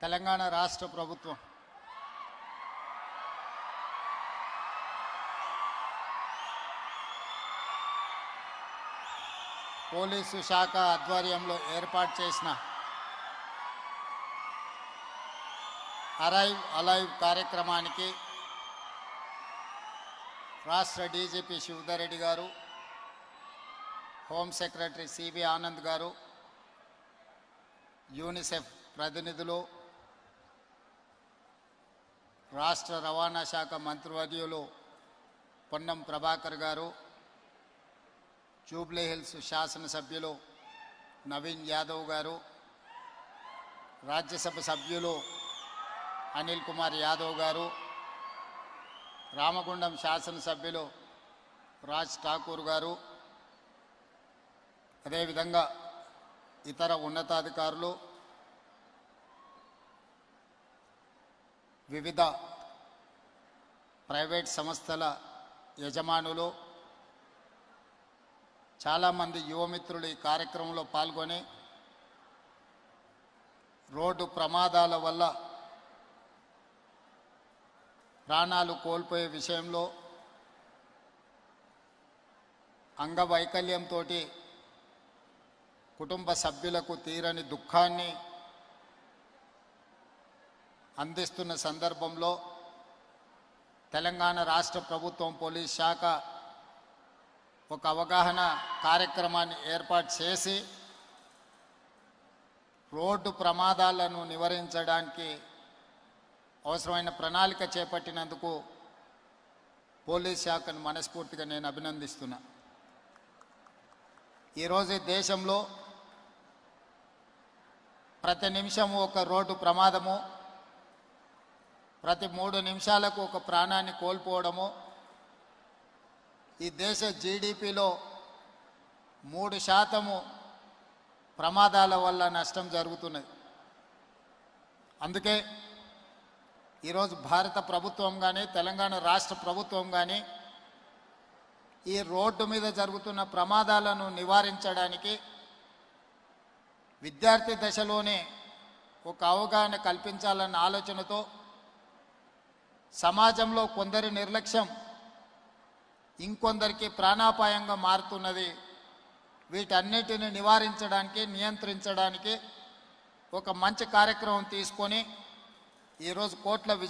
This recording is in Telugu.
తెలంగాణ రాష్ట్ర ప్రభుత్వం. పోలీసు శాఖ ఆధ్వర్యంలో ఏర్పాటు చేసిన అరైవ్ అలైవ్ కార్యక్రమానికి రాష్ట్ర డీజీపీ శివధరెడ్డి గారు హోమ్ సెక్రటరీ సిబి ఆనంద్ గారు యూనిసెఫ్ ప్రతినిధులు రాష్ట్ర రవాణా శాఖ మంత్రివర్యులు పొన్నం ప్రభాకర్ గారు జూబ్లీ హిల్స్ శాసనసభ్యులు నవీన్ యాదవ్ గారు రాజ్యసభ సభ్యులు అనిల్ కుమార్ యాదవ్ గారు రామగుండం శాసనసభ్యులు రాజ్ ఠాకూర్ గారు అదేవిధంగా ఇతర ఉన్నతాధికారులు వివిధ ప్రైవేట్ సంస్థల యజమానులు చాలామంది యువమిత్రులు ఈ కార్యక్రమంలో పాల్గొని రోడ్డు ప్రమాదాల వల్ల ప్రాణాలు కోల్పోయే విషయంలో అంగవైకల్యంతో కుటుంబ సభ్యులకు తీరని దుఃఖాన్ని అందిస్తున్న సందర్భంలో తెలంగాణ రాష్ట్ర ప్రభుత్వం పోలీస్ శాఖ ఒక అవగాహన కార్యక్రమాన్ని ఏర్పాటు చేసి రోడ్డు ప్రమాదాలను నివారించడానికి అవసరమైన ప్రణాళిక చేపట్టినందుకు పోలీస్ శాఖను మనస్ఫూర్తిగా నేను అభినందిస్తున్నా. ఈరోజు దేశంలో ప్రతి నిమిషము ఒక రోడ్డు ప్రమాదము ప్రతి మూడు నిమిషాలకు ఒక ప్రాణాన్ని కోల్పోవడము. ఈ దేశ జీడిపిలో మూడు శాతము ప్రమాదాల వల్ల నష్టం జరుగుతున్నది. అందుకే ఈరోజు భారత ప్రభుత్వం కానీ తెలంగాణ రాష్ట్ర ప్రభుత్వం కానీ ఈ రోడ్డు మీద జరుగుతున్న ప్రమాదాలను నివారించడానికి విద్యార్థి దశలోనే ఒక అవగాహన కల్పించాలన్న ఆలోచనతో సమాజంలో కొందరి నిర్లక్ష్యం ఇంకొందరికి ప్రాణాపాయంగా మారుతున్నది. వీటన్నిటిని నివారించడానికి నియంత్రించడానికి ఒక మంచి కార్యక్రమం తీసుకొని ఈరోజు కోట్ల విజయ